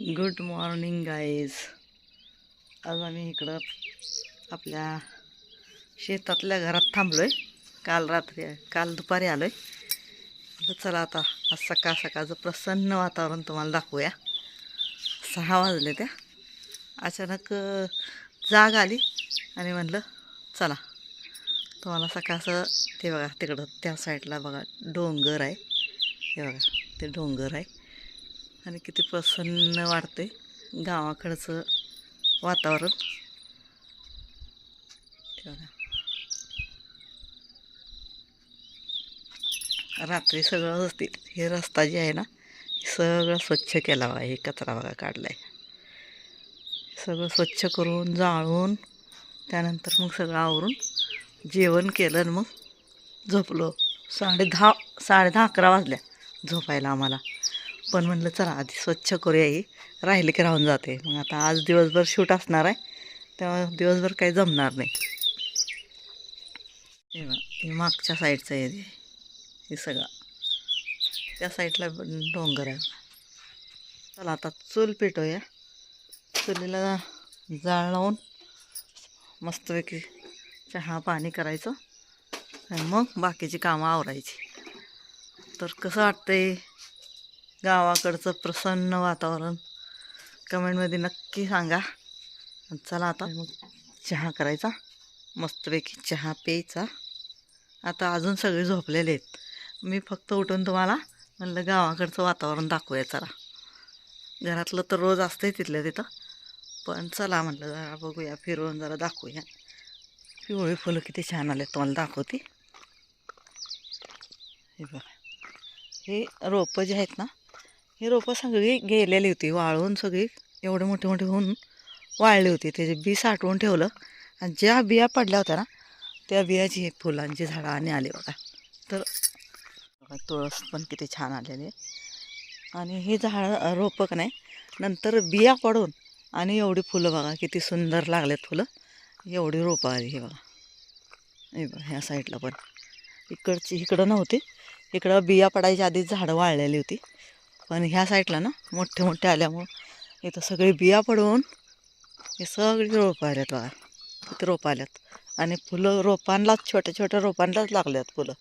Good morning guys आज आम्ही इकडं आपल्या शेतातल्या घरात थांबलो आहे काल रात्री काल दुपारी आलो आहे चला आता आज सकाळ सकाळचं प्रसन्न वातावरण तुम्हाला दाखवूया. सहा वाजले त्या. अचानक जाग आली आणि म्हणलं चला. तुम्हाला सकाळचं ते बघा तिकडं त्या साईडला बघा डोंगर आहे. हे बघा ते डोंगर आहे. आणि किती प्रसन्न वाटते गावाकडचं वातावरण. रात्री सगळं असते हे रस्ता जे आहे ना सगळं स्वच्छ केला बघा. हे कचरा बघा काढलाय. सगळं स्वच्छ करून जाळून त्यानंतर मग सगळं आवरून जेवण केलं आणि मग झोपलो. साडे दहा साडे दहा अकरा वाजल्या झोपायला आम्हाला. पण म्हणलं चला आधी स्वच्छ करूया ही. राहिले की राहून जाते. मग आता आज दिवसभर शूट असणार आहे. तेव्हा दिवसभर काही जमणार नाही. हे हे मागच्या साईडचं आहे हे सगळं. त्या साईडला डोंगर आहे. चला आता चूल पेटवूया. चुलीला जाळ लावून मस्तपैकी चहा पाणी करायचं. आणि मग बाकीची कामं आवरायची. तर कसं वाटतंय? गावाकडचं प्रसन्न वातावरण. कमेंटमध्ये नक्की सांगा. चला आता मग चहा करायचा. मस्तपैकी चहा प्यायचा. आता अजून सगळे झोपलेले आहेत. मी फक्त उठून तुम्हाला म्हणलं गावाकडचं वातावरण दाखवूया चला. घरातलं तर रोज असतंय तिथलं तिथं. पण चला म्हटलं जरा बघूया फिरवून जरा दाखवूया. पिवळी फुलं किती छान आले तुम्हाला दाखवते. हे बघा. हे रोपं जे आहेत ना ही रोपं सगळी गेलेली होती वाळून सगळी एवढे मोठे मोठे होऊन वाळली होती. त्याचे बी साठवून ठेवलं. आणि ज्या बिया पडल्या होत्या ना त्या बियाची हे फुलांची झाडं आणि आली बघा. तर तुळस पण किती छान आलेली आहे. आणि हे झाडं रोपं का नाही नंतर बिया पडून आणि एवढी फुलं बघा किती सुंदर लागलेत फुलं. एवढी रोपं आली हे बघा. हे बघा ह्या साईडला पण. इकडची इकडं नव्हती. इकडं बिया पडायच्या आधीच झाडं वाळलेली होती. पण ह्या साईडला ना मोठे मोठे आल्यामुळं इथं सगळी बिया पडून हे सगळी रोपं आल्यात बघा. इथं रोपं आल्यात. आणि फुलं रोपांनाच छोट्या छोट्या रोपांनाच लागल्यात फुलं.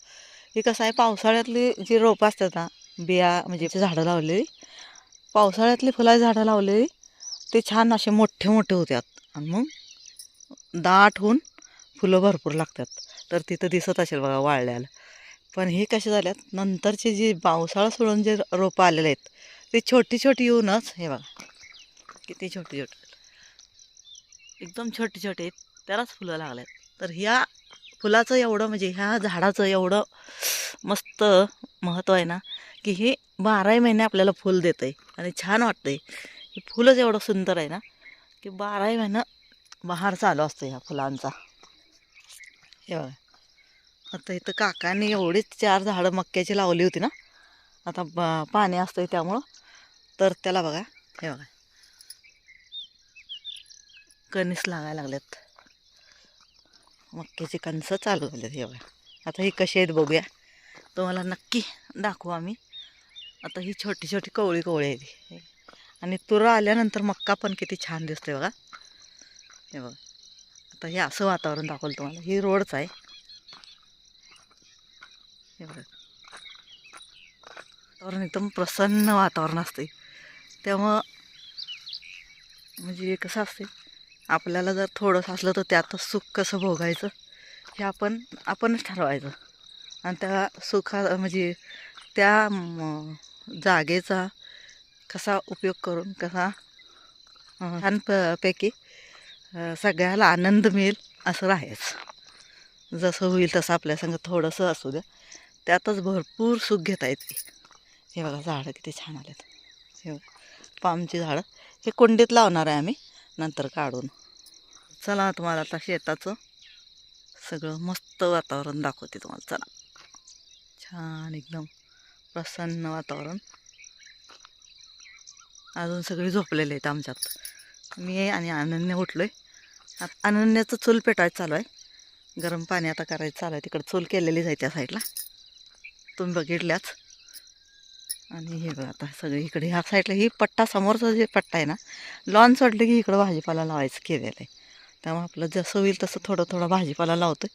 हे कसं आहे पावसाळ्यातली जी रोपं असतात ना बिया म्हणजे झाडं लावलेली पावसाळ्यातली फुलाची झाडं लावलेली ते छान असे मोठे मोठे होत्यात. आणि मग दाट होऊन फुलं भरपूर लागतात. तर तिथं दिसत असेल बघा वाळल्याला. पण हे कसे झाल्यात नंतरचे जे पावसाळा सोडून जे रोपं आलेले आहेत ते छोटी छोटी येऊनच हे बघा किती छोटी छोटी. एकदम छोटे छोटे आहेत त्यालाच फुलं लागल्यात तर ह्या फुलाचं एवढं म्हणजे ह्या झाडाचं एवढं मस्त महत्त्व आहे ना की हे बाराही महिने आपल्याला फुल देतं आहे आणि छान वाटतं आहे हे फुलंच एवढं सुंदर आहे ना की बाराही महिनं बहार चालू असतो ह्या फुलांचा. हे बघा. आता इथं काकांनी एवढीच चार झाडं मक्याची लावली होती ना. आता ब- पाणी असतंय त्यामुळं. तर त्याला बघा हे बघा. कणीस लागायला लागल्यात. मक्याची कणसं चालू झालेत हे बघा. आता ही कशी आहेत बघूया. तुम्हाला नक्की दाखवू आम्ही. आता ही छोटी छोटी कवळी कवळी आहे ती आणि तुरा आल्यानंतर मक्का पण किती छान दिसतोय बघा. हे बघा. आता हे असं वातावरण दाखवलं तुम्हाला. ही रोडच आहे. वातावरण एकदम प्रसन्न वातावरण असते त्यामुळं म्हणजे कसं असते आपल्याला जर थोडंसं असलं तर त्यातच सुख कसं भोगायचं हे आपण आपणच ठरवायचं. आणि त्या सुखा म्हणजे त्या जागेचा कसा उपयोग करून कसा छान प पैकी सगळ्याला आनंद मिळेल असं राहायचं. जसं होईल तसं आपल्या संग थोडंसं असू द्या. त्यातच भरपूर सुख घेता येते. हे बघा झाडं किती छान आलेत. हे पामची झाडं. हे कुंडीत लावणार आहे आम्ही नंतर काढून. चला तुम्हाला आता शेताचं सगळं मस्त वातावरण दाखवते तुम्हाला. चला. छान एकदम प्रसन्न वातावरण. अजून सगळे झोपलेले आहेत आमच्यात. मी आणि अनन्य उठलो आहे अनन्याचं चूल पेटायचं चालू आहे. गरम पाणी आता करायचं चालू आहे. तिकडं चूल केलेलीच आहे त्या साईडला. तुम्ही बघितल्याच आणि हे बघा आता सगळे इकडे ह्या साईडला ही पट्टा समोरचा जे पट्टा आहे ना लॉन सोडलं की इकडं भाजीपाला लावायचं केलेलं आहे. त्यामुळे आपलं जसं होईल तसं थोडं थोडं भाजीपाला लावतो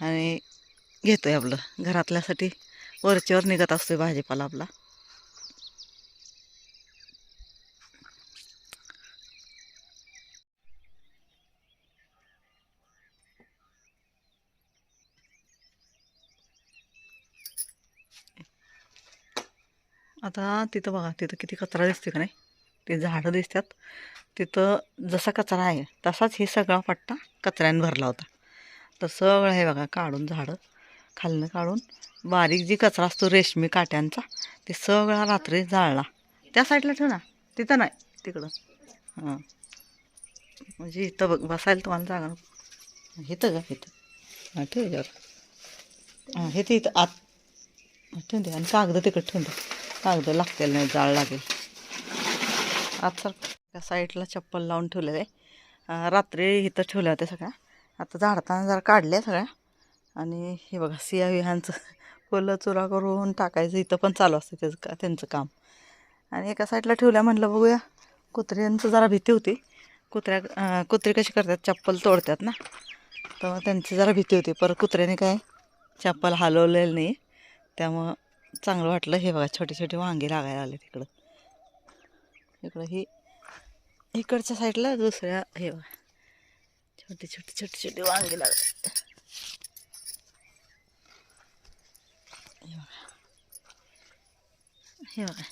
आणि घेतो आहे आपलं. घरातल्यासाठी वरच्यावर निघत असतो भाजीपाला आपला. आता तिथं बघा तिथं किती कचरा दिसते का नाही? ते झाडं दिसतात. तिथं जसा कचरा आहे तसाच हे सगळा पट्टा कचऱ्याने भरला होता. तर सगळं हे बघा काढून झाडं खालनं काढून बारीक जी कचरा असतो रेशमी काट्यांचा ते सगळा रात्री जाळला. त्या साईडला ठेव ना तिथं नाही तिकडं. हां. म्हणजे इथं बघ बसायला तुम्हाला जागा नको. इथं का इथं? हां ठेव हां हे ते इथं आत ठेवून दे आणि कागद तिकडं ठेवून दे. कागद लागतील नाही जाळ लागेल. आता सर त्या साईडला चप्पल लावून ठेवलेलं. आहे रात्री इथं ठेवल्या होत्या सगळ्या. आता झाडताना जरा काढल्या सगळ्या. आणि हे बघा सिया विहांचं फुलं चुरा करून टाकायचं. इथं पण चालू असतं त्याचं का त्यांचं काम. आणि एका साईडला ठेवल्या म्हणलं बघूया कुत्र्यांचं जरा भीती होती. कुत्र्या कुत्री कुत्रे कशी करतात? चप्पल तोडतात ना. तर त्यांची जरा भीती होती. परत कुत्र्याने काय? चप्पल हलवलेलं नाही. त्यामुळं चांगलं वाटलं. हे बघा छोटे छोटे वांगे लागायला आले तिकडं इकडं ही इकडच्या साईडला दुसऱ्या हे बघा. छोटे छोटे छोटे छोटे वांगे लागले. हे बघा. हे बघा.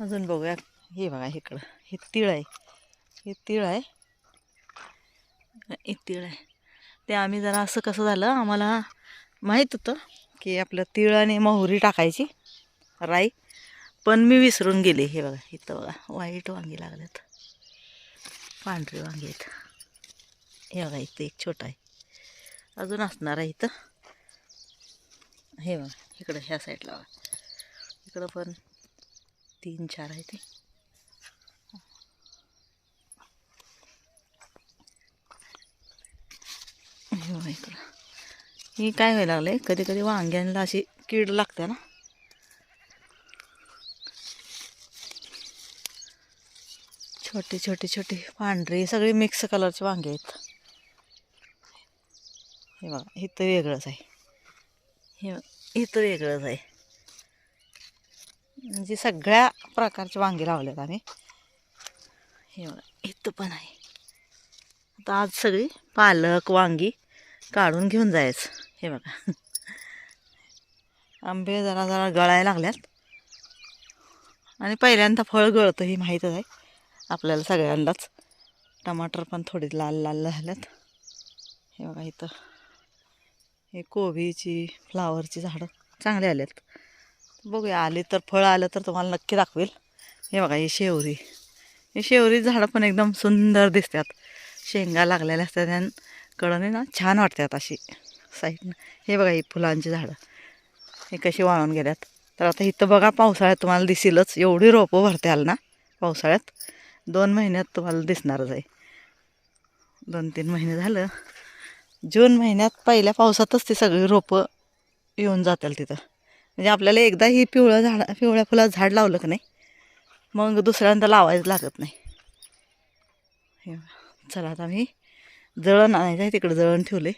अजून बघूया. हे बघा इकडं. हे तिळ आहे. हे तिळ आहे. हे तिळ आहे. ते आम्ही जरा असं कसं झालं आम्हाला माहीत होतं. की आपलं तिळ आणि मोहरी टाकायची राई. पण मी विसरून गेले हे बघा इथं बघा वाईट वांगी लागल्यात. पांढरी वांगी आहेत. हे बघा इथं एक छोटा आहे. अजून असणार आहे इथं. हे बघा इकडं ह्या साईडला बघा. इकडं पण तीन चार आहे ते हे बघा इकडं ही काय व्हायला लागले कधी कधी वांग्यांना अशी कीड लागते ना. छोटे छोटे छोटे पांढरे सगळे मिक्स कलरचे वांगे आहेत. हे बघा इथं वेगळंच आहे. हे इथं वेगळंच आहे. म्हणजे सगळ्या प्रकारचे वांगे लावलेत आम्ही. हे बघा इथं पण आहे. आता आज सगळी पालक वांगी काढून घेऊन जायचं. हे बघा. आंबे जरा जरा गळायला लागल्यात. आणि पहिल्यांदा फळ गळतं हे माहीतच आहे. आपल्याला सगळ्यांनाच. टमाटर पण थोडी लाल लाल झाल्यात. हे बघा इथं. हे कोबीची फ्लावरची झाडं चांगली आल्यात बघूया आली तर फळ आलं तर तुम्हाला नक्की दाखवेल. हे बघा ही शेवरी. हे शेवरी झाडं पण एकदम सुंदर दिसतात. शेंगा लागलेल्या असतात आणि कडने ना छान वाटतात अशी. साईडनं हे बघा ही फुलांची झाडं. हे कशी वाळून गेल्यात. तर आता इथं बघा पावसाळ्यात तुम्हाला दिसेलच एवढी रोपं भरते आल ना पावसाळ्यात. दोन महिन्यात तुम्हाला दिसणारच आहे दोन तीन महिने झालं. जून महिन्यात पहिल्या पावसातच ती सगळी रोपं येऊन जातील तिथं. म्हणजे आपल्याला एकदा ही पिवळं झाड पिवळ्या फुलात झाड लावलं की नाही मग दुसऱ्यांदा लावायच लागत नाही. हे चला आता मी जळण आणायचं आहे तिकडं जळण ठेवले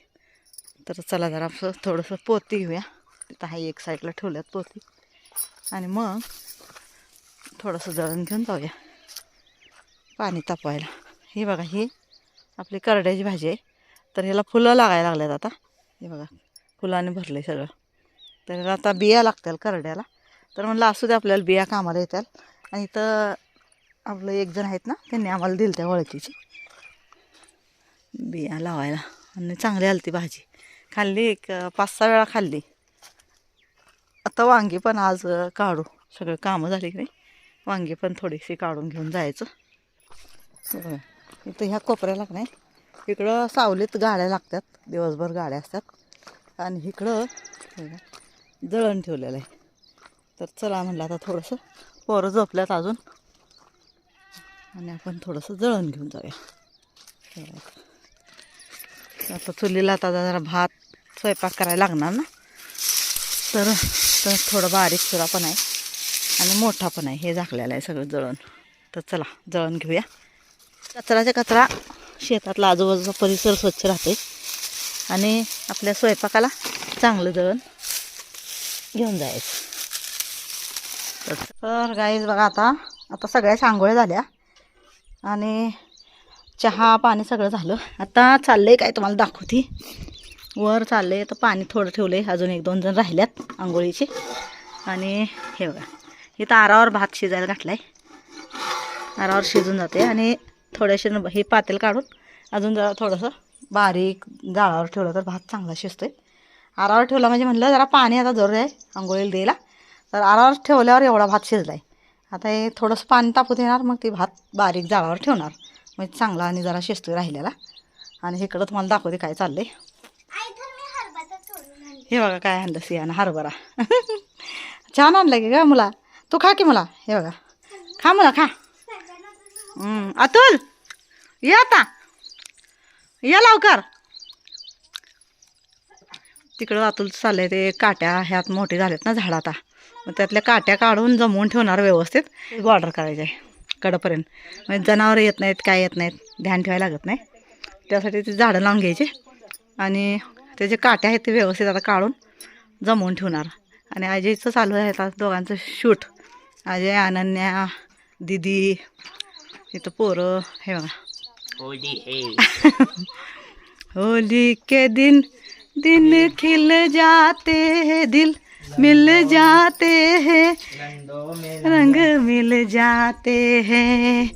तर चला जरा असं थोडंसं पोती घेऊया. तिथं हा एक साईडला ठेवल्यात पोती. आणि मग थोडंसं जळण घेऊन जाऊया. पाणी तापवायला. हे बघा ही आपली करड्याची भाजी आहे. तर ह्याला फुलं लागायला लागल्यात आता. हे बघा फुलाने भरले सगळं. तर ह्याला आता बिया लागतील करड्याला. तर म्हणलं असू दे आपल्याला बिया कामाला येतात आणि इथं आपलं एक जण आहेत ना त्यांनी आम्हाला दिली त्या ओळखीची बिया लावायला. आणि चांगली आली ती भाजी. खाल्ली एक पाच सहा वेळा खाल्ली. आता वांगी पण आज काढू. सगळं कामं झाली की नाही वांगी पण थोडीशी काढून घेऊन जायचं. इथं ह्या कोपऱ्याला नाही इकडं सावलीत गाड्या लागतात. दिवसभर गाड्या असतात. आणि इकडं जळण ठेवलेलं आहे. तर चला म्हणलं आता थोडंसं पोरं झोपल्यात अजून. आणि आपण थोडंसं जळण घेऊन जाऊया. आता चुलीला आता जरा भात स्वयंपाक करायला लागणार ना? तर तर थोडं बारीक चुरा पण आहे आणि मोठा पण आहे. हे झाकलेलं आहे सगळं जळण. तर चला जळण घेऊया. कचराच्या कचरा शेतातला आजूबाजूचा परिसर स्वच्छ राहते आणि आपल्या स्वयंपाकाला चांगलं जळण घेऊन जायचं. तर गाईज बघा आता आता सगळ्या सांगोळ्या झाल्या. आणि चहा पाणी सगळं झालं. आता चाललं आहे काय तुम्हाला दाखवते. वर चाललं आहे तर पाणी थोडं ठेवलं आहे अजून एक दोन जण राहिल्यात आंघोळीचे. आणि हे बघा इथं आरावर भात शिजायला घातलाय. आरावर शिजून जाते आणि थोडेसे न- हे पातेल काढून अजून जरा थोडंसं बारीक जाळावर ठेवलं तर भात चांगला शिजतोय. आरावर ठेवला म्हणजे म्हणलं जरा पाणी आता जरूर आहे आंघोळीला द्यायला. तर आरावर ठेवल्यावर एवढा भात शिजला आहे आता हे थोडंसं पाणी तापू देणार मग ते भात बारीक जाळावर ठेवणार. म्हणजे चांगला आणि जरा शिजतोय राहिलेला. आणि इकडं तुम्हाला दाखवते काय चाललं आहे हे बघा काय आणलं सियानं हरभरा. छान आणलं की का मुला. तू खा की मुला. हे बघा. खा मुला खा. अतुल ये आता. या लवकर. तिकडं अतुल चाललंय ते काट्या ह्यात मोठे झालेत ना झाड आता. मग त्यातल्या काट्या काढून जमवून ठेवणार व्यवस्थित. बॉर्डर करायचे आहे कडपर्यंत. म्हणजे जनावरं येत नाहीत काय येत नाहीत. ध्यान ठेवायला लागत नाही. त्यासाठी ते झाडं लावून घ्यायची. आणि त्याचे काटे आहेत ते व्यवस्थित आता काढून जमवून ठेवणार. आणि अजयचं चालू आहे आता दोघांचं शूट. अजय अनन्या दिदी इथं पोरं हे बघा. होली होली के दिन दिन खिल जाते हैं दिल मिल जाते हैं रंग मिल जाते हैं।